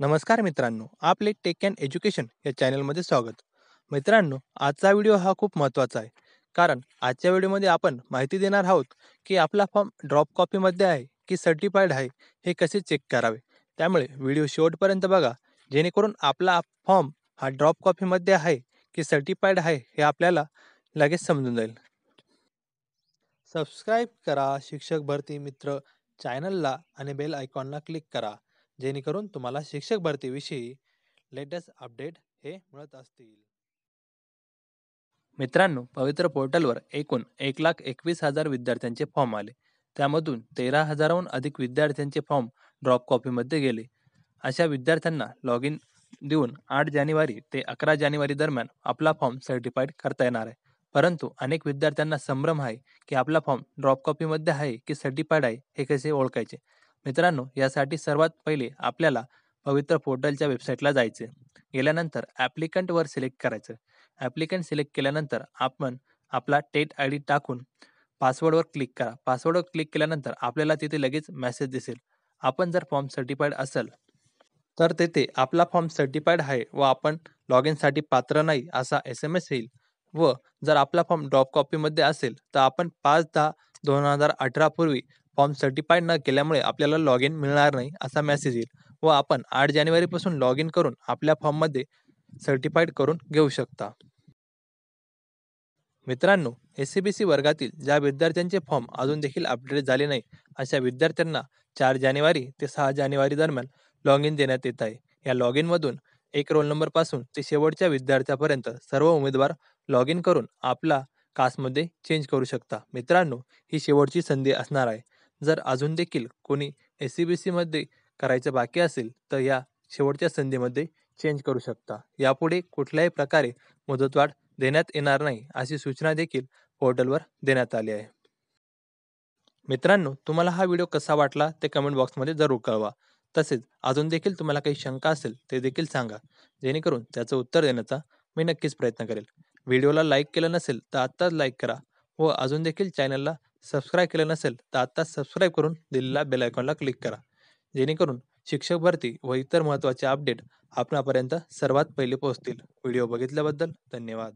नमस्कार मित्रांनो आपले टेक अँड एज्युकेशन या चॅनलमध्ये स्वागत. मित्रांनो आजचा व्हिडिओ हा खूप महत्त्वाचा आहे. कारण आजच्या व्हिडिओमध्ये आपण माहिती देणार आहोत की आपला फॉर्म ड्रॉप कॉपीमध्ये आहे की सर्टिफाईड आहे हे कसे चेक करावे. त्यामुळे व्हिडिओ शेवटपर्यंत बघा. जेणेकरून आपला फॉर्म हा ड्रॉप कॉपीमध्ये आहे की सर्टिफाईड आहे हे आपल्याला लगेच समजून जाईल. सबस्क्राईब करा शिक्षक भरती मित्र चॅनलला आणि बेल आयकॉनला क्लिक करा. जेणेकरून तुम्हाला शिक्षक भरतीविषयी लेटेस्ट अपडेट हे मिळत असतील. मित्रांनो पवित्र पोर्टलवर एकूण एक लाख एकवीस हजार विद्यार्थ्यांचे फॉर्म आले. त्यामधून तेरा हजाराहून अधिक विद्यार्थ्यांचे फॉर्म ड्रॉप कॉपीमध्ये गेले. अशा विद्यार्थ्यांना लॉग इन देऊन आठ जानेवारी ते अकरा जानेवारी दरम्यान आपला फॉर्म सर्टिफाईड करता येणार आहे. परंतु अनेक विद्यार्थ्यांना संभ्रम आहे की आपला फॉर्म ड्रॉप कॉपीमध्ये आहे की सर्टिफाईड आहे हे कसे ओळखायचे? मित्रांनो यासाठी सर्वात पहिले आपल्याला पवित्र पोर्टलच्या वेबसाईटला जायचे. गेल्यानंतर ॲप्लिकंटवर सिलेक्ट करायचं. ॲप्लिकंट सिलेक्ट केल्यानंतर आपण आपला टेट आय डी टाकून पासवर्डवर क्लिक करा. पासवर्डवर क्लिक केल्यानंतर आपल्याला तिथे लगेच मेसेज दिसेल. आपण जर फॉर्म सर्टिफाईड असेल तर तेथे आपला फॉर्म सर्टिफाईड आहे व आपण लॉग इनसाठी पात्र नाही असा एस एम एस येईल. व जर आपला फॉर्म ड्रॉप कॉपीमध्ये असेल तर आपण पाच दहा दोन हजार अठरापूर्वी फॉर्म सर्टिफाईड न केल्यामुळे आपल्याला लॉग इन मिळणार नाही असा मेसेज येईल. व आपण आठ जानेवारीपासून लॉग इन करून आपल्या फॉर्ममध्ये सर्टिफाईड करून घेऊ शकता. मित्रांनो एस सी बी सी वर्गातील ज्या विद्यार्थ्यांचे फॉर्म अजून देखील अपडेट झाले नाही अशा विद्यार्थ्यांना चार जानेवारी ते सहा जानेवारी दरम्यान लॉग इन देण्यात येत आहे. या लॉग इनमधून एक रोल नंबरपासून ते शेवटच्या विद्यार्थ्यापर्यंत सर्व उमेदवार लॉग इन करून आपला कास्टमध्ये चेंज करू शकता. मित्रांनो ही शेवटची संधी असणार आहे. जर अजून देखील कोणी एस सी बी सीमध्ये करायचं बाकी असेल तर या शेवटच्या संधीमध्ये चेंज करू शकता. यापुढे कुठल्याही प्रकारे मुदतवाढ देण्यात येणार नाही अशी सूचना देखील पोर्टलवर देण्यात आली आहे. मित्रांनो तुम्हाला हा व्हिडिओ कसा वाटला ते कमेंट बॉक्समध्ये जरूर कळवा. तसेच अजून देखील तुम्हाला काही शंका असेल ते देखील सांगा. जेणेकरून त्याचं उत्तर देण्याचा मी नक्कीच प्रयत्न करेल. व्हिडिओला लाईक केलं नसेल तर आत्ताच लाईक करा व अजून देखील चॅनलला सबस्क्राईब केलं नसेल तर आत्ताच सबस्क्राईब करून दिलेल्या बेल आयकॉनला क्लिक करा. जेणेकरून शिक्षक भरती व इतर महत्त्वाचे अपडेट आपणापर्यंत सर्वात पहिले पोहोचतील. व्हिडिओ बघितल्याबद्दल धन्यवाद.